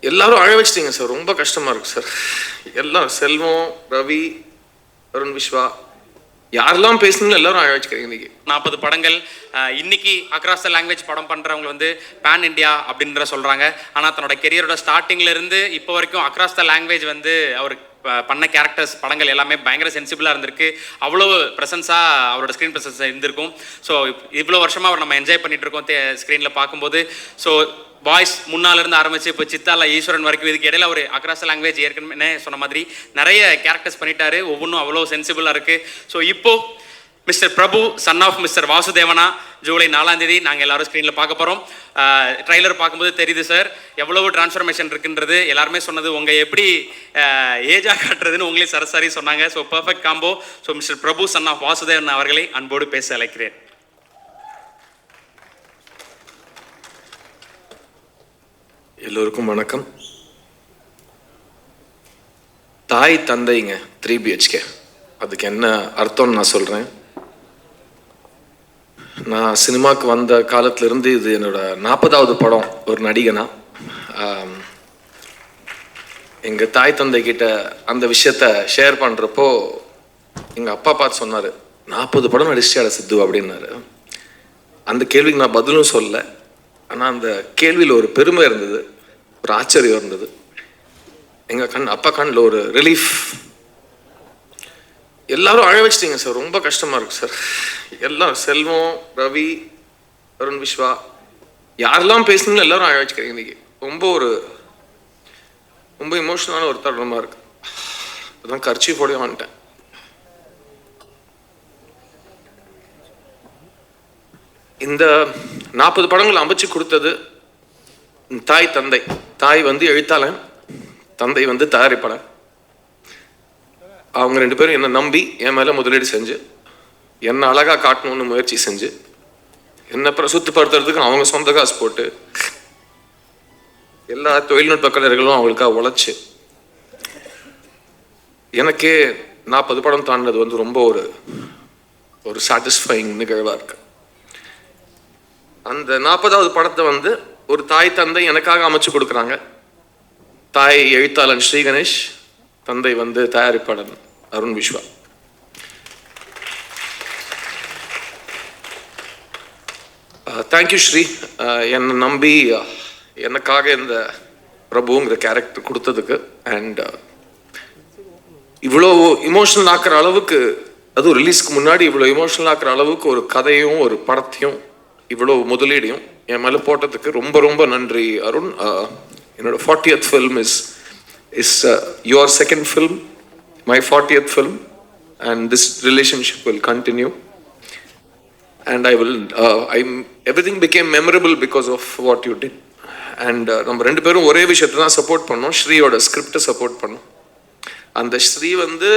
எல்லாரும் அழ வச்சிட்டீங்க சார். ரொம்ப கஷ்டமா இருக்கு சார். எல்லாம் செல்வம் ரவி அருண் விஸ்வா யாரெல்லாம் பேசணும்னு எல்லாரும் அழ வச்சுக்கிறீங்க இன்னைக்கு. நாற்பது படங்கள். இன்னைக்கு அக்ராஸ் த லாங்குவேஜ் படம் பண்றவங்க வந்து பேன் இண்டியா அப்படின்ற சொல்றாங்க. ஆனா தன்னோட கெரியரோட ஸ்டார்டிங்ல இருந்து இப்போ வரைக்கும் அக்ராஸ் த லாங்குவேஜ் வந்து அவர் பண்ண கேரக்டர்ஸ் படங்கள் எல்லாமே பயங்கர சென்சிபிளாக இருந்திருக்கு. அவ்வளோ ப்ரெசன்ஸாக அவரோட ஸ்க்ரீன் ப்ரெசன்ஸ் இருந்திருக்கும். ஸோ இவ்வளோ வருஷமாக அவர் நம்ம என்ஜாய் பண்ணிட்டு இருக்கோம் ஸ்க்ரீனில் பார்க்கும்போது. ஸோ பாய்ஸ் முன்னால இருந்து ஆரம்பிச்சு இப்போ சித்தால ஈஸ்வரன் வரைக்கும் இதுக்கு இடையில ஒரு அக்ராஸ் லாங்குவேஜ் ஏற்கனவே சொன்ன மாதிரி நிறைய கேரக்டர்ஸ் பண்ணிட்டாரு. ஒவ்வொன்றும் அவ்வளோ சென்சிபிளாக இருக்குது ஸோ இப்போது mister Prabhu son of mister வாசுதேவனா ஜூலை நாலாம் தேதி நாங்கள் எல்லாரும் ஸ்க்ரீனில் பார்க்க போகிறோம் ட்ரைலர் பார்க்கும்போது தெரியுது சார் எவ்வளவு டிரான்ஸ்ஃபர்மேஷன் இருக்குன்றது. எல்லாருமே சொன்னது உங்கள் எப்படி ஏஜாக காட்டுறதுன்னு உங்களே சரசாரி சொன்னாங்க. So perfect combo so mister Prabhu son of Vasudevan அவர்களை அன்போடு பேச அழைக்கிறேன். எல்லோருக்கும் வணக்கம். தாய் தந்தைங்க த்ரீ பிஹெச்கே அதுக்கு என்ன அர்த்தம்னு நான் சொல்கிறேன் நான் சினிமாவுக்கு வந்த காலத்திலேருந்து இது என்னோட நாற்பதாவது படம் ஒரு நடிகனா. எங்கள் தாய் தந்தை கிட்ட அந்த விஷயத்த ஷேர் பண்ணுறப்போ எங்கள் அப்பா பார்த்து சொன்னார் நாற்பது படம் நடிச்சியாட சித்து? அப்படின்னாரு. அந்த கேள்விக்கு நான் பதிலும் சொல்லலை. ஆனால் அந்த கேள்வியில் ஒரு பெருமை இருந்தது ஒரு ஆச்சரியம் இருந்தது. எங்கள் கண் அப்பா கண்ணில் ஒரு ரிலீஃப் எல்லாரும் அழ வச்சிட்டீங்க சார். ரொம்ப கஷ்டமா இருக்கு சார். எல்லாம் செல்வம் ரவி அருண் விஸ்வா யாரெல்லாம் பேசுனீங்களோ எல்லாரும் அழ வச்சுக்கிறீங்க இன்னைக்கு. ரொம்ப ஒரு ரொம்ப இமோஷனலான ஒரு தருணமா இருக்கு. அதான் கர்ச்சி போட வந்துட்டேன் இந்த நாற்பது படங்கள் அமைச்சு கொடுத்தது தாய் தந்தை. தாய் வந்து எழுத்தாளன் தந்தை வந்து தயாரிப்பாளன். அவங்க ரெண்டு பேரும் என்னை நம்பி என் மேலே முதலீடு செஞ்சு என்னை அழகாக காட்டணும்னு முயற்சி செஞ்சு என்னை பிரசுத்தப்படுத்துறதுக்கு அவங்க சொந்த காசு போட்டு எல்லா தொழில்நுட்ப கலைஞர்களும் அவங்களுக்காக உழைச்சி எனக்கே நாற்பது படம் தாண்டினது வந்து ரொம்ப ஒரு ஒரு சாட்டிஸ்ஃபைங் நிகழ்வாக இருக்கு. அந்த நாற்பதாவது படத்தை வந்து ஒரு தாய் தந்தை எனக்காக அமைச்சு கொடுக்குறாங்க. தாய் எழுத்தாளன் ஸ்ரீ கணேஷ் தந்தை வந்து தயாரிப்பாளர் அருண் விஸ்வா. தேங்க்யூ ஸ்ரீ. என்னை நம்பி எனக்காக இந்த பிரபுங்கிற கேரக்டர் கொடுத்ததுக்கு அண்ட் இவ்வளோ இமோஷனல் ஆக்குற அளவுக்கு அதுவும் ரிலீஸ்க்கு முன்னாடி இவ்வளோ இமோஷனல் ஆக்குற அளவுக்கு ஒரு கதையும் ஒரு படத்தையும் இவ்வளோ முதலீடையும் என் மேலே போட்டதுக்கு ரொம்ப ரொம்ப நன்றி அருண். என்னோட என்னோட fortieth film is is your second film my fortieth film and this relationship will continue and I will I everything become memorable because of what you did and நம்ம ரெண்டு பேரும் ஒரே விஷயத்தை தான் சப்போர்ட் பண்ணோம். ஸ்ரீயோட ஸ்கிரிப்டை சப்போர்ட் பண்ணோம். அந்த ஸ்ரீ வந்து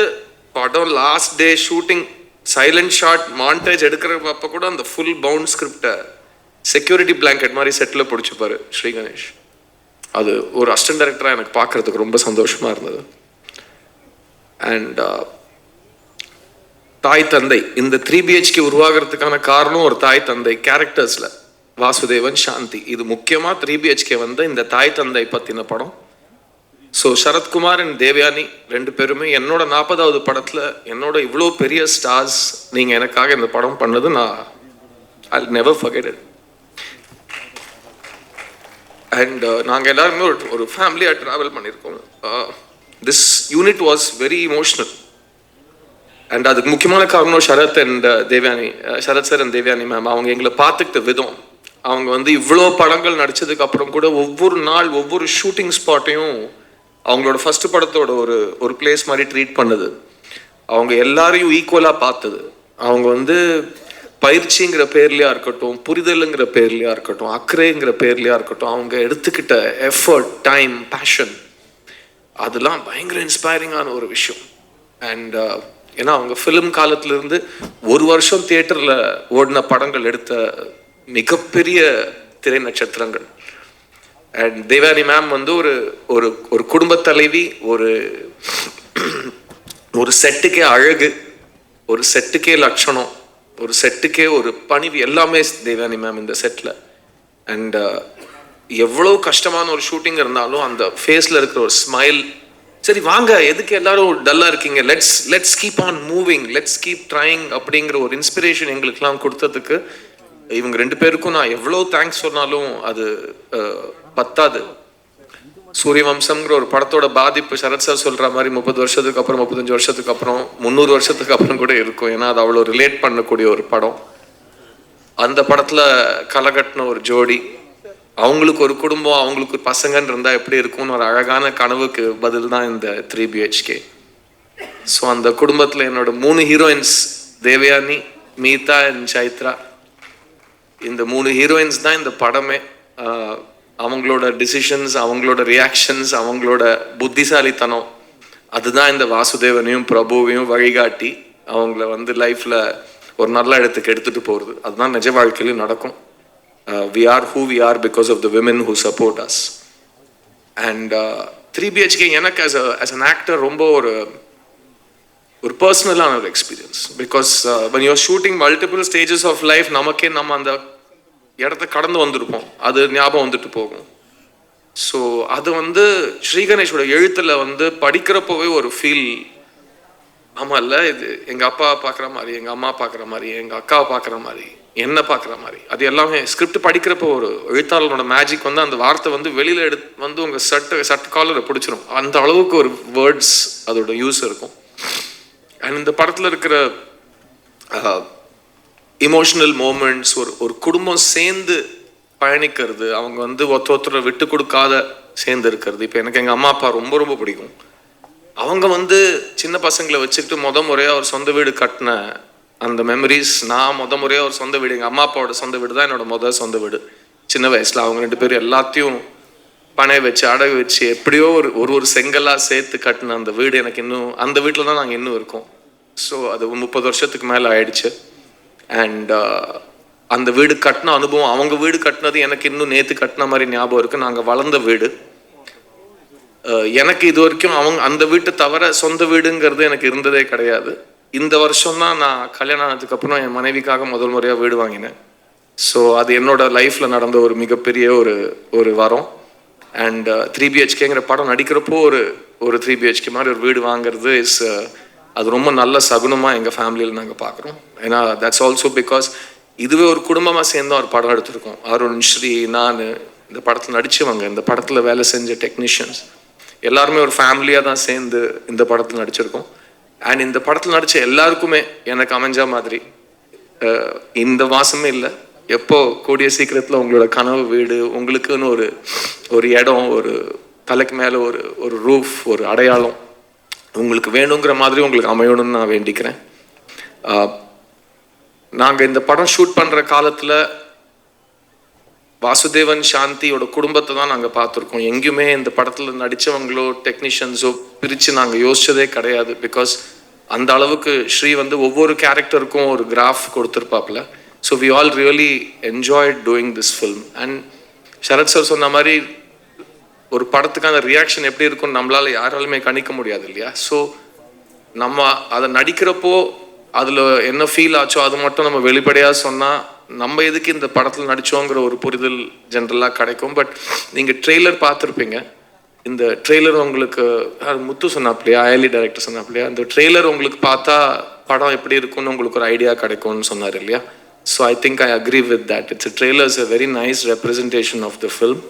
படம் last day shooting silent shot montage எடுக்கிறப்ப கூட அந்த ஃபுல் பவுண்ட் ஸ்கிரிப்டை செக்யூரிட்டி பிளாங்கெட் மாதிரி செட்டில் பிடிச்சிப்பாரு ஸ்ரீ கணேஷ். அது ஒரு அசிஸ்டன்ட் டைரக்டராக எனக்கு பார்க்கறதுக்கு ரொம்ப சந்தோஷமாக இருந்தது. அண்ட் uh, தாய் தந்தை இந்த த்ரீ பிஹெச்கே உருவாகிறதுக்கான காரணம் ஒரு தாய் தந்தை கேரக்டர்ஸில் வாசுதேவன் சாந்தி. இது முக்கியமாக த்ரீ பிஹெச்கே வந்த இந்த தாய் தந்தை பற்றின படம். ஸோ சரத்குமார் அண்ட் தேவயானி ரெண்டு பேருமே என்னோட நாற்பதாவது படத்தில் என்னோட இவ்வளோ பெரிய ஸ்டார்ஸ் நீங்கள் எனக்காக இந்த படம் பண்ணது நான் I never forget it and uh, நாங்கள் எல்லாருமே ஒரு ஒரு ஃபேமிலியாக ட்ராவல் பண்ணியிருக்கோம். This unit was very emotional and அதுக்கு முக்கியமான காரணம் Sarath and uh, Devayani uh, Sarath sir and Devayani ma'am அவங்க எங்களை பார்த்துக்கிட்ட விதம். அவங்க வந்து இவ்வளோ படங்கள் நடித்ததுக்கு அப்புறம் கூட ஒவ்வொரு நாள் ஒவ்வொரு ஷூட்டிங் ஸ்பாட்டையும் அவங்களோட ஃபர்ஸ்ட் படத்தோட ஒரு ஒரு பிளேஸ் மாதிரி ட்ரீட் பண்ணுது. அவங்க எல்லாரையும் ஈக்குவலாக பார்த்தது. அவங்க வந்து பயிற்சிங்கிற பேர்லையா இருக்கட்டும் புரிதலுங்கிற பேர்லையா இருக்கட்டும் அக்கறைங்கிற பேர்லையா இருக்கட்டும் அவங்க எடுத்துக்கிட்ட எஃபர்ட் டைம் பேஷன் அதெல்லாம் பயங்கர இன்ஸ்பைரிங்கான ஒரு விஷயம். அண்ட் uh, ஏன்னா அவங்க ஃபிலிம் காலத்திலேருந்து ஒரு வருஷம் தியேட்டரில் ஓடின படங்கள் எடுத்த மிகப்பெரிய திரை நட்சத்திரங்கள். அண்ட் தேவானி மேம் வந்து ஒரு ஒரு ஒரு குடும்ப தலைவி ஒரு ஒரு செட்டுக்கே அழகு ஒரு செட்டுக்கே லட்சணம். ஒரு செட்டுக்கே ஒரு பணிவு எல்லாமே தேவானி மேம் இந்த செட்டில் அண்ட் எவ்வளோ கஷ்டமான ஒரு ஷூட்டிங் இருந்தாலும் அந்த ஃபேஸில் இருக்கிற ஒரு ஸ்மைல் சரி வாங்க எதுக்கு எல்லாரும் டல்லாக இருக்கீங்க? Let's let's keep on moving let's keep trying அப்படிங்கிற ஒரு இன்ஸ்பிரேஷன் எங்களுக்கெல்லாம் கொடுத்ததுக்கு இவங்க ரெண்டு பேருக்கும் நான் எவ்வளோ தேங்க்ஸ் சொன்னாலும் அது uh, பத்தாது. சூரிய வம்சம்ங்கிற ஒரு படத்தோட பாதிப்பு சரத் சார் சொல்ற மாதிரி முப்பது வருஷத்துக்கு அப்புறம் முப்பத்தஞ்சு வருஷத்துக்கு அப்புறம் முந்நூறு வருஷத்துக்கு அப்புறம் கூட இருக்கும். ஏன்னா அது அவ்வளோ ரிலேட் பண்ணக்கூடிய ஒரு படம். அந்த படத்துல கலகட்டின ஒரு ஜோடி அவங்களுக்கு ஒரு குடும்பம் அவங்களுக்கு ஒரு பசங்கன்னு இருந்தா எப்படி இருக்கும்னு ஒரு அழகான கனவுக்கு பதில் தான் இந்த த்ரீ பிஹெச்கே ஸோ அந்த குடும்பத்துல என்னோட மூணு ஹீரோயின்ஸ் தேவயானி மீதா அண்ட் சைத்ரா. இந்த மூணு ஹீரோயின்ஸ் தான் இந்த படமே. அவங்களோட டிசிஷன்ஸ் அவங்களோட ரியாக்ஷன்ஸ் அவங்களோட புத்திசாலித்தனம் அதுதான் இந்த வாசுதேவனையும் பிரபுவையும் வழிகாட்டி அவங்கள வந்து லைஃப்பில் ஒரு நல்ல இடத்துக்கு எடுத்துகிட்டு போகிறது அதுதான் நிஜ வாழ்க்கையிலும் நடக்கும். We are who we are because of the women who support us and three BHK எனக்கு ஆஸ் ஆஸ் அன் ஆக்டர் ரொம்ப ஒரு ஒரு பர்சனலான ஒரு experience because when you're shooting multiple stages of life நமக்கே நம்ம அந்த இடத்த கடந்து வந்திருப்போம். அது ஞாபகம் வந்துட்டு போகும். ஸோ அது வந்து ஸ்ரீகணேஷோட எழுத்தில் எழுத்துல வந்து படிக்கிறப்போவே ஒரு ஃபீல் ஆமா இல்ல? இது எங்க அப்பா பார்க்குற மாதிரி எங்க அம்மா பார்க்குற மாதிரி எங்க அக்கா பார்க்குற மாதிரி என்ன பார்க்குற மாதிரி. அது எல்லாமே ஸ்கிரிப்ட் படிக்கிறப்போ ஒரு எழுத்தாளனோட மேஜிக் வந்து அந்த வார்த்தை வந்து வெளியில எடு வந்து உங்க சட்ட சட்ட காலரை பிடிச்சிரும். அந்த அளவுக்கு ஒரு வேர்ட்ஸ் அதோட யூஸ் இருக்கும். அண்ட் இந்த படத்துல இருக்கிற இமோஷனல் மூமெண்ட்ஸ் ஒரு ஒரு குடும்பம் சேர்ந்து பயணிக்கிறது அவங்க வந்து ஒருத்த ஒருத்தரை விட்டு கொடுக்காத சேர்ந்து இருக்கிறது. இப்போ எனக்கு எங்கள் அம்மா அப்பா ரொம்ப ரொம்ப பிடிக்கும். அவங்க வந்து சின்ன பசங்களை வச்சுக்கிட்டு முத முறையாக ஒரு சொந்த வீடு கட்டின அந்த மெமரிஸ் நான் முத முறையாக ஒரு சொந்த வீடு எங்கள் அம்மா அப்பாவோட சொந்த வீடு தான் என்னோட முத சொந்த வீடு. சின்ன வயசில் அவங்க ரெண்டு பேரும் எல்லாத்தையும் பனை வச்சு அடகு வச்சு எப்படியோ ஒரு ஒரு ஒரு செங்கலாக சேர்த்து கட்டின அந்த வீடு எனக்கு இன்னும் அந்த வீட்டில் தான் நாங்கள் இன்னும் இருக்கோம். ஸோ அது முப்பது வருஷத்துக்கு மேலே ஆயிடுச்சு. அண்ட் uh, அந்த வீடு கட்டின அனுபவம் அவங்க வீடு கட்டினது எனக்கு இன்னும் நேற்று கட்டின மாதிரி ஞாபகம் இருக்குது நாங்கள் வளர்ந்த வீடு. எனக்கு இது வரைக்கும் அவங்க அந்த வீட்டை தவிர சொந்த வீடுங்கிறது எனக்கு இருந்ததே கிடையாது. இந்த வருஷம் தான் நான் கல்யாணம் ஆனதுக்கு அப்புறம் என் மனைவிக்காக முதல் முறையாக வீடு வாங்கினேன். ஸோ அது என்னோட லைஃப்பில் நடந்த ஒரு மிகப்பெரிய ஒரு ஒரு வரம். அண்ட் த்ரீ பிஹெச்கேங்கிற படம் நடிக்கிறப்போ ஒரு ஒரு த்ரீ பிஹெச்கே மாதிரி ஒரு வீடு வாங்குறது இஸ் அது ரொம்ப நல்ல சகுனமாக எங்கள் ஃபேமிலியில் நாங்கள் பார்க்குறோம் ஏன்னா தட்ஸ் ஆல்சோ பிகாஸ் இதுவே ஒரு குடும்பமாக சேர்ந்து ஒரு படம் எடுத்திருக்கோம். அருண் ஸ்ரீ நான் இந்த படத்தில் நடிச்சவங்க இந்த படத்தில் வேலை செஞ்ச டெக்னீஷியன்ஸ் எல்லாருமே ஒரு ஃபேமிலியாக தான் சேர்ந்து இந்த படத்தில் நடிச்சிருக்கோம். அண்ட் இந்த படத்தில் நடித்த எல்லாருக்குமே எனக்கு அமைஞ்ச மாதிரி இந்த மாதமே இல்லை. எப்போ கூடிய சீக்கிரத்தில் உங்களோட கனவு வீடு உங்களுக்குன்னு ஒரு ஒரு இடம் ஒரு தலைக்கு மேலே ஒரு ஒரு ரூஃப் ஒரு அடையாளம் உங்களுக்கு வேணுங்கிற மாதிரி உங்களுக்கு அமையணும்னு நான் வேண்டிக்கிறேன். நாங்கள் இந்த படம் ஷூட் பண்ணுற காலத்தில் வாசுதேவன் சாந்தியோட குடும்பத்தை தான் நாங்கள் பார்த்துருக்கோம். எங்கேயுமே இந்த படத்தில் நடித்தவங்களோ டெக்னீஷியன்ஸோ பிரித்து நாங்கள் யோசிச்சதே கிடையாது. பிகாஸ் அந்த அளவுக்கு ஸ்ரீ வந்து ஒவ்வொரு கேரக்டருக்கும் ஒரு graph கொடுத்துருப்பாப்புல. So we all really enjoyed doing this film and Sarath sir சொன்ன மாதிரி ஒரு படத்துக்கான ரியாக்ஷன் எப்படி இருக்கும்னு நம்மளால யாராலுமே கணிக்க முடியாது இல்லையா? ஸோ நம்ம அதை நடிக்கிறப்போ அதில் என்ன ஃபீல் ஆச்சோ அது மட்டும் நம்ம வெளிப்படையாக சொன்னால் நம்ம எதுக்கு இந்த படத்தில் நடித்தோங்கிற ஒரு புரிதல் ஜென்ரலாக கிடைக்கும். பட் நீங்கள் ட்ரெய்லர் பார்த்துருப்பீங்க. இந்த ட்ரெய்லர் உங்களுக்கு முத்து சொன்னாப்லையா? அயலி டைரக்டர் சொன்னாப்லையா? இந்த ட்ரெய்லர் உங்களுக்கு பார்த்தா படம் எப்படி இருக்கும்னு உங்களுக்கு ஒரு ஐடியா கிடைக்கும்னு சொன்னார் இல்லையா? So I think I agree with that it's trailer is very nice representation of the film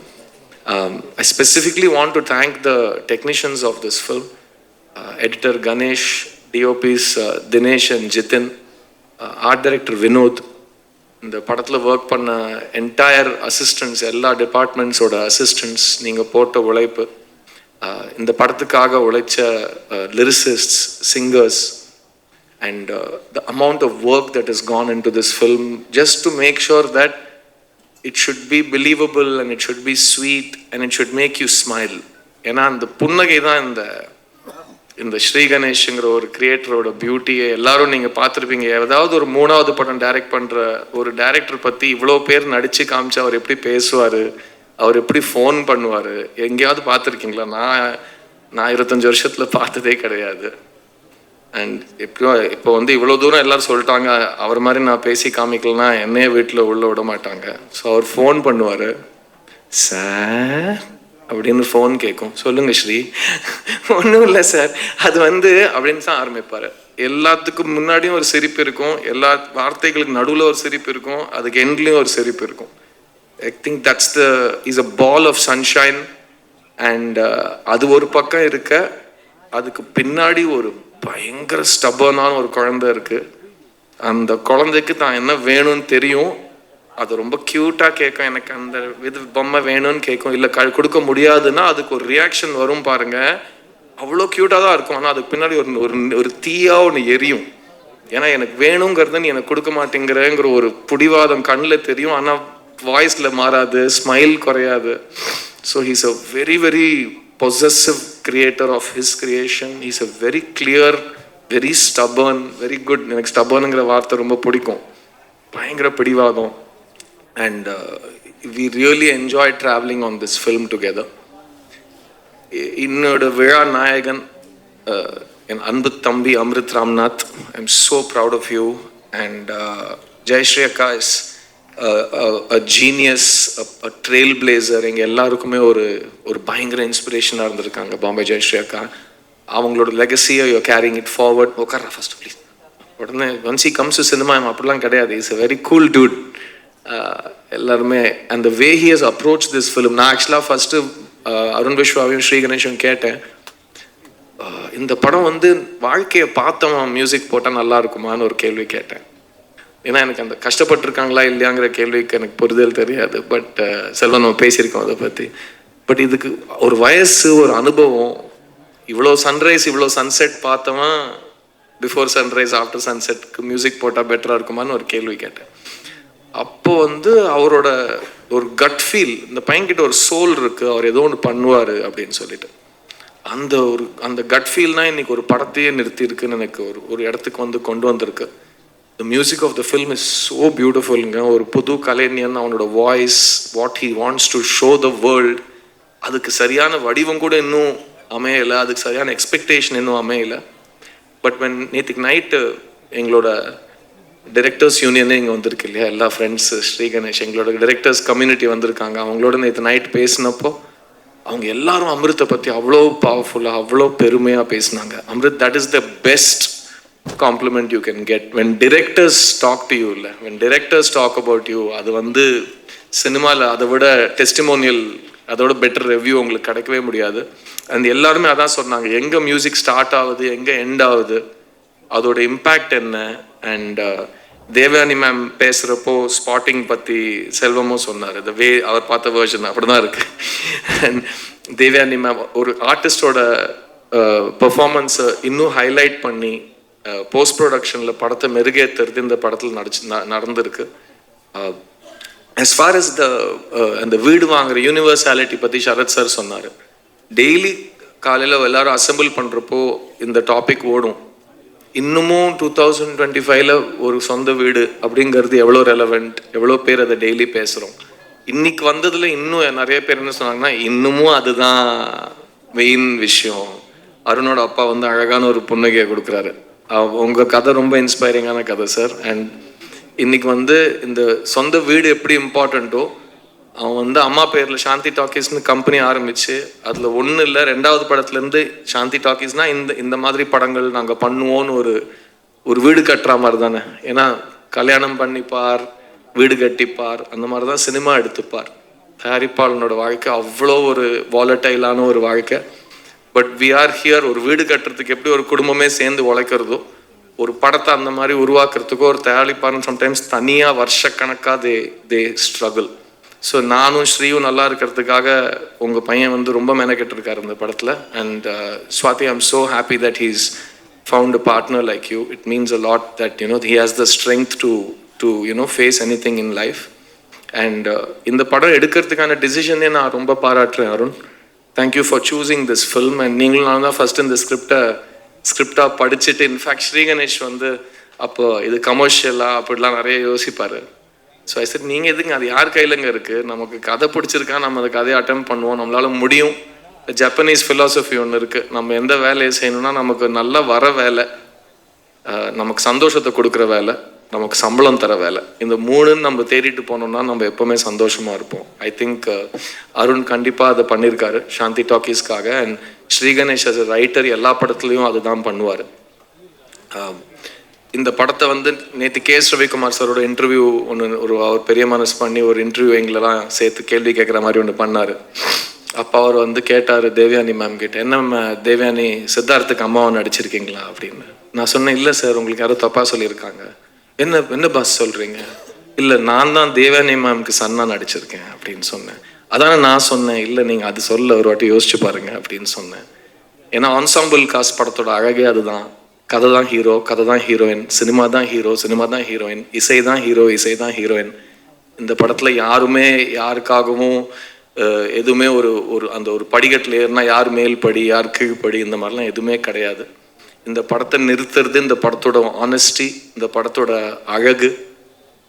I specifically want to thank the technicians of this film, uh, editor Ganesh, DOPs uh, Dinesh and Jitin, uh, art director Vinod, இந்த படத்தில் work பண்ண entire assistance எல்லா டிபார்ட்மெண்ட்ஸோட assistance நீங்கள் போட்ட உழைப்பு இந்த படத்துக்காக உழைச்ச lyricists singers and the amount of work that is gone in to this film just to make sure that it should be believable and it should be sweet and it should make you smile ஏன்னா அந்த புன்னகை தான் இந்த இந்த ஸ்ரீகணேஷுங்கிற ஒரு கிரியேட்டரோட பியூட்டியை எல்லாரும் நீங்கள் பார்த்துருப்பீங்க. ஏதாவது ஒரு மூணாவது படம் டைரக்ட் பண்ணுற ஒரு டேரக்டர் பற்றி இவ்வளோ பேர் நடித்து காமிச்சு அவர் எப்படி பேசுவார் அவர் எப்படி ஃபோன் பண்ணுவார் எங்கேயாவது பார்த்துருக்கீங்களா? நான் நான் இருபத்தஞ்சி வருஷத்தில் பார்த்ததே கிடையாது. அண்ட் எப்படியோ இப்போ வந்து இவ்வளோ தூரம் எல்லோரும் சொல்லிட்டாங்க அவர் மாதிரி நான் பேசி காமிக்கலனா என்னையே வீட்டில் உள்ளே விட மாட்டாங்க. ஸோ அவர் ஃபோன் பண்ணுவார். சார் அப்படின்னு ஃபோன் கேட்கும் சொல்லுங்க ஸ்ரீ. ஒன்றும் இல்லை சார் அது வந்து அப்படின்னு தான் ஆரம்பிப்பார். எல்லாத்துக்கும் முன்னாடியும் ஒரு சிரிப்பு இருக்கும். எல்லா வார்த்தைகளுக்கு நடுவில் ஒரு சிரிப்பு இருக்கும். அதுக்கு எண்ட்லேயும் ஒரு சிரிப்பு இருக்கும். I think that's the is a ball of sunshine and அது ஒரு பக்கம் இருக்க அதுக்கு பின்னாடி ஒரு பயங்கர ஸ்டபர்னான ஒரு குழந்தை இருக்கு. அந்த குழந்தைக்கு தான் என்ன வேணும்னு தெரியும். அது ரொம்ப க்யூட்டாக கேட்கும் எனக்கு அந்த இது பொம்மை வேணும்னு கேட்கும் இல்லை க கொடுக்க முடியாதுன்னா அதுக்கு ஒரு ரியாக்ஷன் வரும் பாருங்க. அவ்வளோ க்யூட்டாக தான் இருக்கும். ஆனால் அதுக்கு பின்னாடி ஒரு ஒரு ஒரு ஒன்று எரியும். ஏன்னா எனக்கு வேணுங்கிறது நீ எனக்கு கொடுக்க மாட்டேங்கிறங்கிற ஒரு புடிவாதம் கண்ணில் தெரியும். ஆனால் வாய்ஸில் மாறாது. ஸ்மைல் குறையாது. So he's a very very possessive creator of his creation. He's a very clear very stubborn very good எனக்கு ஸ்டபர்னுங்கிற வார்த்தை ரொம்ப பிடிக்கும். பயங்கர பிடிவாதம். And we really enjoy travelling on this film together என்னோட விழா நாயகன் uh, என் அன்பு தம்பி Amrit Ramnath. I am so proud of you and Jayashree அக்கா is genius a trail blazer எங்கள் எல்லாருக்குமே ஒரு ஒரு பயங்கர இன்ஸ்பிரேஷனாக இருந்திருக்காங்க. பாம்பே ஜெயஸ்ரீ அக்கா அவங்களோட லெகசியை யூ கேரிங் இட் ஃபார்வர்ட் உட்கார ஃபர்ஸ்ட் ப்ளீஸ் உடனே once he comes to cinema அப்படிலாம் கிடையாது. Is a very cool dude எல்லாருமே அந்த way he has approach this film நான் ஆக்சுவலாக ஃபஸ்ட்டு அருண் விஸ்வாவையும் ஸ்ரீ கணேஷும் கேட்டேன் இந்த படம் வந்து வாழ்க்கையை பார்த்தவன் மியூசிக் போட்டால் நல்லா இருக்குமான்னு ஒரு கேள்வி கேட்டேன். ஏன்னா எனக்கு அந்த கஷ்டப்பட்டிருக்காங்களா இல்லையாங்கிற கேள்விக்கு எனக்கு புரிதல் தெரியாது. பட் uh, செல்வன் நம்ம பேசியிருக்கோம் அதை பற்றி பட் இதுக்கு ஒரு வயசு ஒரு அனுபவம் இவ்வளோ சன்ரைஸ் இவ்வளோ சன்செட் பார்த்தவன் பிஃபோர் சன்ரைஸ் ஆஃப்டர் சன்செட்க்கு மியூசிக் போட்டால் பெட்டராக இருக்குமான்னு ஒரு கேள்வி கேட்டேன். அப்போ வந்து அவரோட ஒரு கட் ஃபீல் இந்த பையன்கிட்ட ஒரு சோல் இருக்கு அவர் ஏதோ ஒன்று பண்ணுவார் அப்படின்னு சொல்லிட்டு. அந்த ஒரு அந்த கட் ஃபீல்னா இன்னைக்கு ஒரு படத்தையே நிறுத்தி இருக்குன்னு எனக்கு ஒரு ஒரு இடத்துக்கு வந்து கொண்டு வந்திருக்கு. The music of the film is so பியூட்டிஃபுல்ங்க ஒரு புது கலைஞன் அவனோட voice what he wants to show the world அதுக்கு சரியான வடிவம் கூட இன்னும் அமையலை அதுக்கு சரியான எக்ஸ்பெக்டேஷன் இன்னும் அமையலை. பட் வென் நேற்றுக்கு நைட்டு எங்களோட டிரெக்டர்ஸ் யூனியனே இங்கே வந்திருக்கு இல்லையா எல்லா ஃப்ரெண்ட்ஸு ஸ்ரீ கணேஷ் எங்களோட டிரெக்டர்ஸ் கம்யூனிட்டி வந்திருக்காங்க. அவங்களோட நேற்று நைட் பேசினப்போ அவங்க எல்லாரும் அமிர்த்தை பற்றி அவ்வளோ பவர்ஃபுல்லாக அவ்வளோ பெருமையாக பேசினாங்க. Amrit that is the best compliment you can get when directors talk to you இல்லை when directors talk about you அது வந்து சினிமாவில் அதை விட டெஸ்டிமோனியல் அதோட பெட்டர் ரிவ்யூ உங்களுக்கு கிடைக்கவே முடியாது. அண்ட் எல்லாருமே அதான் சொன்னாங்க எங்கே மியூசிக் ஸ்டார்ட் ஆகுது எங்கே எண்ட் ஆகுது அதோட இம்பேக்ட் என்ன? அண்ட் uh, தேவயானி மேம் பேசுகிறப்போ ஸ்பாட்டிங் பற்றி செல்வமும் சொன்னார். இந்த வே அவர் பார்த்த வேர்ஷன் அப்படி தான் இருக்கு. அண்ட் தேவயானி மேம் ஒரு ஆர்டிஸ்டோட பெர்ஃபார்மன்ஸை uh, இன்னும் ஹைலைட் பண்ணி போஸ்ட் ப்ரொடக்ஷனில் படத்தை மெருகேற்றுறது இந்த படத்தில் நடிச்சு ந- நடந்திருக்கு. அஸ் ஃபார் as த அந்த வீடு வாங்குற யூனிவர்சாலிட்டி பற்றி சரத் சார் சொன்னார். டெய்லி காலையில் எல்லாரும் அசெம்பிள் பண்ணுறப்போ இந்த டாபிக் ஓடும். இன்னமும் டூ தௌசண்ட் டுவெண்ட்டி ஃபைவ்ல ஒரு சொந்த வீடு அப்படிங்கிறது எவ்வளோ ரெலவெண்ட் எவ்வளோ பேர் அதை டெய்லி பேசுகிறோம் இன்னைக்கு வந்ததில் இன்னும் நிறைய பேர் என்ன சொன்னாங்கன்னா இன்னமும் அதுதான் மெயின் விஷயம். அருணோட அப்பா வந்து அழகான ஒரு புன்னகையை கொடுக்குறாரு. அவ- கதை ரொம்ப இன்ஸ்பைரிங்கான கதை சார் அண்ட் இன்னைக்கு வந்து இந்த சொந்த வீடு எப்படி இம்பார்ட்டண்ட்டோ அவன் வந்து அம்மா பேரில் சாந்தி டாக்கீஸ்னு கம்பெனி ஆரம்பிச்சு அதில் ஒன்றும் இல்லை ரெண்டாவது படத்துலேருந்து சாந்தி டாக்கீஸ்னா இந்த இந்த மாதிரி படங்கள் நாங்கள் பண்ணுவோம்னு ஒரு ஒரு வீடு கட்டுற மாதிரி தானே. ஏன்னா கல்யாணம் பண்ணிப்பார் வீடு கட்டிப்பார் அந்த மாதிரி தான் சினிமா எடுத்துப்பார். தயாரிப்பாளனோட வாழ்க்கை அவ்வளோ ஒரு வாலட்டைலான ஒரு வாழ்க்கை. பட் வி ஆர் ஹியர் ஒரு வீடு கட்டுறதுக்கு எப்படி ஒரு குடும்பமே சேர்ந்து உழைக்கிறதோ ஒரு படத்தை அந்த மாதிரி உருவாக்குறதுக்கோ ஒரு தயாரிப்பாளன் சம்டைம்ஸ் தனியாக வருஷக்கணக்காக தே தே ஸ்ட்ரகிள் ஸோ நானும் ஸ்ரீயும் நல்லா இருக்கிறதுக்காக உங்கள் பையன் வந்து ரொம்ப மெனக்கெட்டிருக்காரு இந்த படத்தில். And Swathi I'm so happy that he's found a partner like you it means a lot that you know he has the strength to to you know face anything in life and இந்த படம் எடுக்கிறதுக்கான டிசிஷனே நான் ரொம்ப பாராட்டுறேன் Arun. Thank you for choosing this film and நீங்களும் நான் தான் ஃபஸ்ட் இந்த ஸ்கிரிப்டை ஸ்கிரிப்டாக படிச்சுட்டு இன்ஃபேக்ட் ஸ்ரீகணேஷ் வந்து அப்போ இது கமர்ஷியலாக அப்படிலாம் நிறைய யோசிப்பார். ஸோ ஐ சார் நீங்கள் எதுங்க அது யார் கையிலங்க இருக்குது நமக்கு கதை பிடிச்சிருக்கா? நம்ம அந்த கதையை அட்டம் பண்ணுவோம். நம்மளால முடியும். ஜப்பனீஸ் ஃபிலாசபி ஒன்று இருக்குது நம்ம எந்த வேலையை செய்யணும்னா நமக்கு நல்லா வர வேலை நமக்கு சந்தோஷத்தை கொடுக்குற வேலை. நமக்கு சம்பளம் தர வேலை. இந்த மூணுன்னு நம்ம தேடிட்டு போனோம்னா நம்ம எப்போவுமே சந்தோஷமாக இருப்போம். ஐ திங்க் uh, அருண் கண்டிப்பாக அதை பண்ணியிருக்காரு Shanthi டாக்கீஸ்க்காக and Sri Ganesh as writer எல்லா படத்துலையும் அதுதான் பண்ணுவார். Um, இந்த படத்தை வந்து நேற்று கே. எஸ் ரவிக்குமார் சாரோட இன்டர்வியூ ஒன்று ஒரு அவர் பெரிய மனசு பண்ணி ஒரு இன்டர்வியூ எங்களெல்லாம் சேர்த்து கேள்வி கேட்குற மாதிரி ஒன்று பண்ணார். அப்போ அவர் வந்து கேட்டார் தேவயானி மேம் கிட்ட என்ன ma'am, தேவயானி சித்தார்த்துக்கு அம்மாவை நடிச்சிருக்கீங்களா? அப்படின்னு. நான் சொன்னேன் இல்லை சார் உங்களுக்கு யாரோ தப்பாக சொல்லியிருக்காங்க. என்ன என்ன பாஸ் சொல்கிறீங்க இல்லை நான் தான் தேவானி மேம்க்கு சன்னா நடிச்சிருக்கேன் அப்படின்னு சொன்னேன். அதானே நான் சொன்னேன். இல்லை நீங்கள் அது சொல்ல ஒரு வாட்டி யோசிச்சு பாருங்க அப்படின்னு சொன்னேன். ஏன்னா ஆன்சாம்பிள் காஸ் படத்தோட அழகே அதுதான். கதை தான் ஹீரோ கதை தான் ஹீரோயின். சினிமா தான் ஹீரோ சினிமா தான் ஹீரோயின். இசை தான் ஹீரோ இசை தான் ஹீரோயின். இந்த படத்தில் யாருமே யாருக்காகவும் எதுவுமே ஒரு ஒரு அந்த ஒரு படிக்கட்டில் ஏறினா யார் மேல் படி யார் கீழ் இந்த மாதிரிலாம் எதுவுமே கிடையாது. இந்த படத்தை நிறுத்துறது இந்த படத்தோட ஆனஸ்டி இந்த படத்தோட அழகு.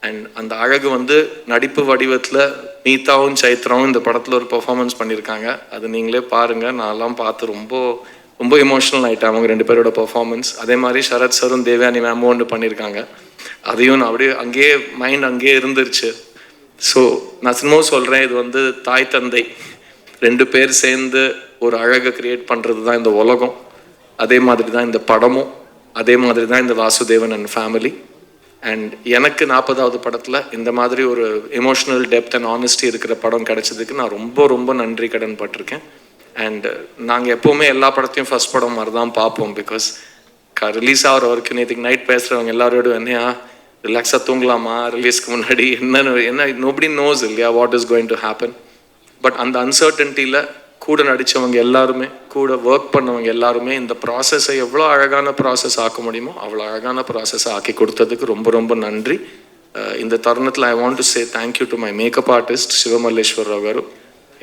அண்ட் அந்த அழகு வந்து நடிப்பு வடிவத்தில் மீதாவும் சைத்ராவும் இந்த படத்தில் ஒரு பெர்ஃபார்மன்ஸ் பண்ணியிருக்காங்க. அது நீங்களே பாருங்கள் நான்லாம் பார்த்து ரொம்ப ரொம்ப எமோஷனல் ஆகிட்டேன் அவங்க ரெண்டு பேரோட பெர்ஃபார்மன்ஸ் அதே மாதிரி சரத் சரும் தேவயானி மேமும் ஒன்று பண்ணியிருக்காங்க. அதையும் நான் அப்படியே அங்கேயே மைண்ட் அங்கேயே இருந்துருச்சு. ஸோ நான் சினிமாவும் சொல்கிறேன் இது வந்து தாய் தந்தை ரெண்டு பேர் சேர்ந்து ஒரு அழகை கிரியேட் பண்ணுறது தான் இந்த உலகம். அதே மாதிரி தான் இந்த படமும் அதே மாதிரி தான் இந்த வாசுதேவன் அண்ட் ஃபேமிலி அண்ட் எனக்கு நாற்பதாவது படத்தில் இந்த மாதிரி ஒரு எமோஷனல் டெப்த் அண்ட் ஆனஸ்டி இருக்கிற படம் கிடைச்சதுக்கு நான் ரொம்ப ரொம்ப நன்றி கடன் பட்டிருக்கேன். அண்ட் நாங்கள் எப்போவுமே எல்லா படத்தையும் ஃபர்ஸ்ட் படம் மாதிரி தான் பார்ப்போம் பிகாஸ் ரிலீஸ் ஆகிற வரைக்கும் நேற்றுக்கு நைட் பேசுகிறவங்க எல்லாரோட என்னையா ரிலாக்ஸாக தூங்கலாமா? ரிலீஸ்க்கு முன்னாடி என்னென்ன என்ன நோபடி நோஸ் இல்லையா what is going to happen but அந்த அன்சர்டன்ட்டியில் கூட நடித்தவங்க எல்லாருமே கூட ஒர்க் பண்ணவங்க எல்லாருமே இந்த ப்ராசஸை எவ்வளோ அழகான ப்ராசஸ் ஆக்க முடியுமோ அவ்வளோ அழகான ப்ராசஸை ஆக்கி கொடுத்ததுக்கு ரொம்ப ரொம்ப நன்றி. இந்த தருணத்தில் I want to say thank you to my makeup artist Sivamalleswar Rao garu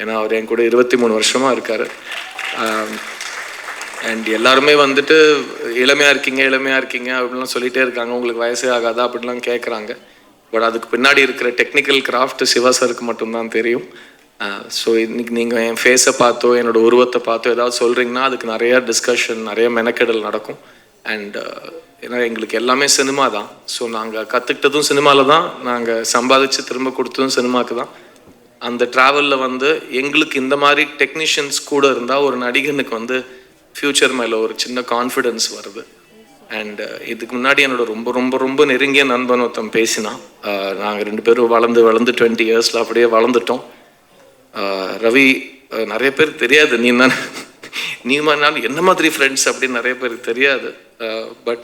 ஏன்னா அவர் என் கூட இருபத்தி மூணு வருஷமாக இருக்கார் அண்ட் எல்லாருமே வந்துட்டு இளமையாக இருக்கீங்க இளமையாக இருக்கீங்க அப்படின்லாம் சொல்லிகிட்டே இருக்காங்க. உங்களுக்கு வயசே ஆகாதா அப்படின்லாம் கேட்குறாங்க பட் அதுக்கு பின்னாடி இருக்கிற டெக்னிக்கல் கிராஃப்ட் சிவா சருக்கு மட்டும்தான் தெரியும். ஸோ இன்னைக்கு நீங்கள் என் ஃபேஸை பார்த்தோ என்னோட உருவத்தை பார்த்தோ ஏதாவது சொல்கிறீங்கன்னா அதுக்கு நிறையா டிஸ்கஷன் நிறைய மெனக்கெடல் நடக்கும். அண்ட் ஏன்னா எங்களுக்கு எல்லாமே சினிமா தான். ஸோ நாங்கள் கற்றுக்கிட்டதும் சினிமாவில் தான். நாங்கள் சம்பாதிச்சு திரும்ப கொடுத்ததும் சினிமாவுக்கு தான். அந்த ட்ராவலில் வந்து எங்களுக்கு இந்த மாதிரி டெக்னீஷியன்ஸ் கூட இருந்தால் ஒரு நடிகனுக்கு வந்து ஃப்யூச்சர் மேலே ஒரு சின்ன கான்ஃபிடென்ஸ் வருது. அண்ட் இதுக்கு முன்னாடி என்னோட ரொம்ப ரொம்ப ரொம்ப நெருங்கிய நண்பன் ஒருத்தன் பேசினான். நாங்கள் ரெண்டு பேரும் வளர்ந்து வளர்ந்து டுவெண்ட்டி இயர்ஸில் அப்படியே வளர்ந்துட்டோம். ரவி நிறைய பேர் தெரியாது. நீ தான் நீ மாதிரினாலும் என்ன மாதிரி ஃப்ரெண்ட்ஸ் அப்படின்னு நிறைய பேருக்கு தெரியாது. பட்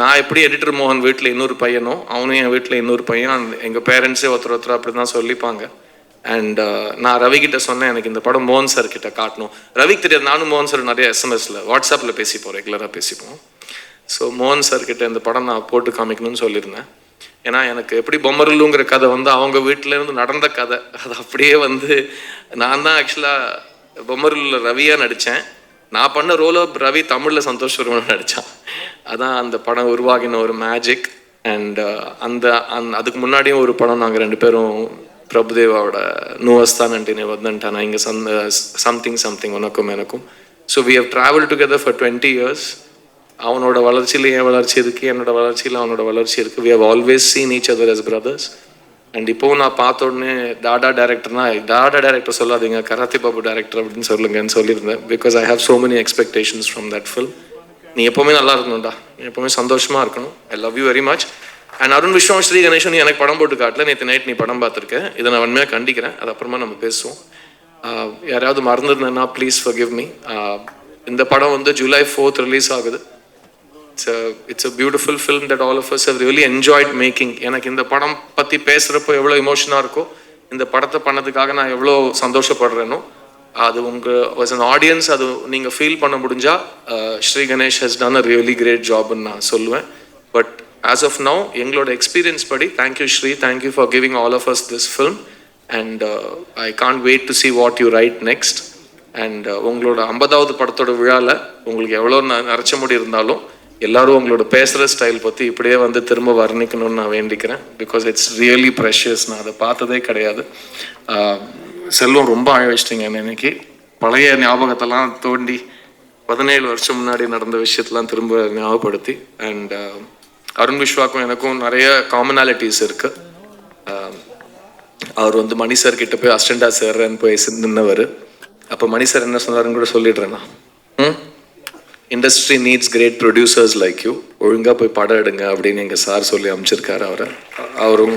நான் எப்படி எடிட்டர் மோகன் வீட்டில் இன்னொரு பையனோ அவனும் என் வீட்டில் இன்னொரு பையன். எங்கள் பேரண்ட்ஸே ஒருத்தர் ஒருத்தர் அப்படி தான் சொல்லிப்பாங்க அண்ட் நான் ரவி கிட்ட சொன்னேன் எனக்கு இந்த படம் மோகன் சார் கிட்ட காட்டணும். ரவிக்கு தெரியாது நானும் மோகன் சார் நிறைய எஸ்எம்எஸ்ல வாட்ஸ்அப்பில் பேசிப்போம் ரெகுலராக பேசிப்போம். ஸோ மோகன் சார் கிட்ட இந்த படம் நான் போட்டு காமிக்கணும்னு சொல்லியிருந்தேன். ஏன்னா எனக்கு எப்படி பொம்மருலுங்கிற கதை வந்து அவங்க வீட்டிலேருந்து நடந்த கதை. அது அப்படியே வந்து நான் தான் ஆக்சுவலாக பொம்மருலில் ரவியாக நடித்தேன் நான் பண்ண ரோலோ ரவி தமிழில் சந்தோஷ் வர்மன் நடித்தான் அதான் அந்த படம் உருவாகின ஒரு மேஜிக் அண்ட் uh, அந்த அந் அதுக்கு முன்னாடியும் ஒரு படம் நாங்கள் ரெண்டு பேரும் பிரபுதேவாவோட நூவஸ்தான் அண்டினே வந்தன்ட்டானா இங்கே சந்த சம்திங் சம்திங் uh, உனக்கும் எனக்கும். So we have travel together for twenty years அவனோட வளர்ச்சியில் என் வளர்ச்சி இருக்குது என்னோட வளர்ச்சியில் அவனோட வளர்ச்சி இருக்குது we have always seen each other as brothers and இப்போவும் நான் பார்த்த உடனே டாடா டேரக்டர்னா டாடா டேரக்டர் சொல்லாதீங்க கராத்தி பாபு டேரக்டர் அப்படின்னு சொல்லுங்கன்னு சொல்லியிருந்தேன். Because I have so many expectations from that film நீ எப்போவுமே நல்லா இருக்கணும்டா. நீ எப்போவுமே சந்தோஷமாக இருக்கணும். I love you very much and Arun Vishwam Sri Ganeshan நீ எனக்கு படம் போட்டு காட்டல. நேற்று நைட் நீ படம் பார்த்துருக்க. இதை நான் உண்மையாக கண்டிக்கிறேன். அது அப்புறமா நம்ம பேசுவோம். யாராவது மறந்துருந்தேன்னா ப்ளீஸ் ஃபர் கிவ் ஆஹ் இந்த படம் வந்து ஜூலை ஃபோர்த் ரிலீஸ் ஆகுது. It's it's a beautiful film that all of us have really enjoyed making எனக்கு இந்த படம் பற்றி பேசுகிறப்போ எவ்வளோ இமோஷனாக இருக்கோ இந்த படத்தை பண்ணதுக்காக நான் எவ்வளோ சந்தோஷப்படுறேனோ அது உங்கள் வாஸ் அன் ஆடியன்ஸ் அது நீங்கள் ஃபீல் பண்ண முடிஞ்சால் Sri Ganesh has done a really great ஜாப்னு நான் சொல்லுவேன். பட் ஆஸ் ஆஃப் நவ் எங்களோட எக்ஸ்பீரியன்ஸ் படி thank you Sri thank you for giving all of us this film and I can't wait to see what you write next and உங்களோட ஐம்பதாவது படத்தோட விழாவில் உங்களுக்கு எவ்வளோ ந- நரைச்ச முடி இருந்தாலும் எல்லாரும் உங்களோட பேசுகிற ஸ்டைல் பற்றி இப்படியே வந்து திரும்ப வர்ணிக்கணும்னு நான் வேண்டிக்கிறேன். பிகாஸ் இட்ஸ் ரியலி ப்ரெஷியஸ் நான் அதை பார்த்ததே கிடையாது. செல்வம் ரொம்ப அழ வச்சிட்டிங்க இன்னைக்கு பழைய ஞாபகத்தெல்லாம் தோண்டி பதினேழு வருஷம் முன்னாடி நடந்த விஷயத்தெல்லாம் திரும்ப ஞாபகப்படுத்தி. அண்ட் அருண் விஸ்வாக்கும் எனக்கும் நிறைய காமனாலிட்டிஸ் இருக்குது அவர் வந்து மணி சார் கிட்ட போய் அஸ்டண்டா சேர்றேன்னு போய் நின்னவர். அப்போ மணி சார் என்ன சொன்னாருன்னு கூட சொல்லிடுறேன் நான். Industry needs great producers like you ஒழுங்காக போய் படம் எடுங்க அப்படின்னு எங்கள் சார் சொல்லி அமைச்சிருக்காரு அவரை. அவரும்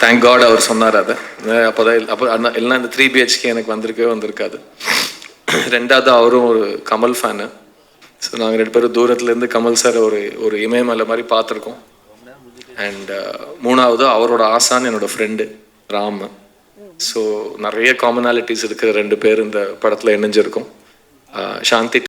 தேங்க் காட் அவர் சொன்னார் அதை. அப்போ தான் அப்போ எல்லாம் இந்த த்ரீ பிஹெச்கே எனக்கு வந்திருக்கவே வந்திருக்காது. ரெண்டாவது அவரும் ஒரு கமல் ஃபேனு ஸோ நாங்கள் ரெண்டு பேரும் தூரத்துலேருந்து கமல் சார் ஒரு ஒரு இமயமலை மாதிரி பார்த்துருக்கோம். அண்ட் uh, மூணாவது அவரோட ஆசான் என்னோட ஃப்ரெண்டு ராம். ஸோ நிறைய காமனாலிட்டிஸ் இருக்கிற ரெண்டு பேர் இந்த படத்தில் இணைஞ்சிருக்கோம். Uh, சாந்தி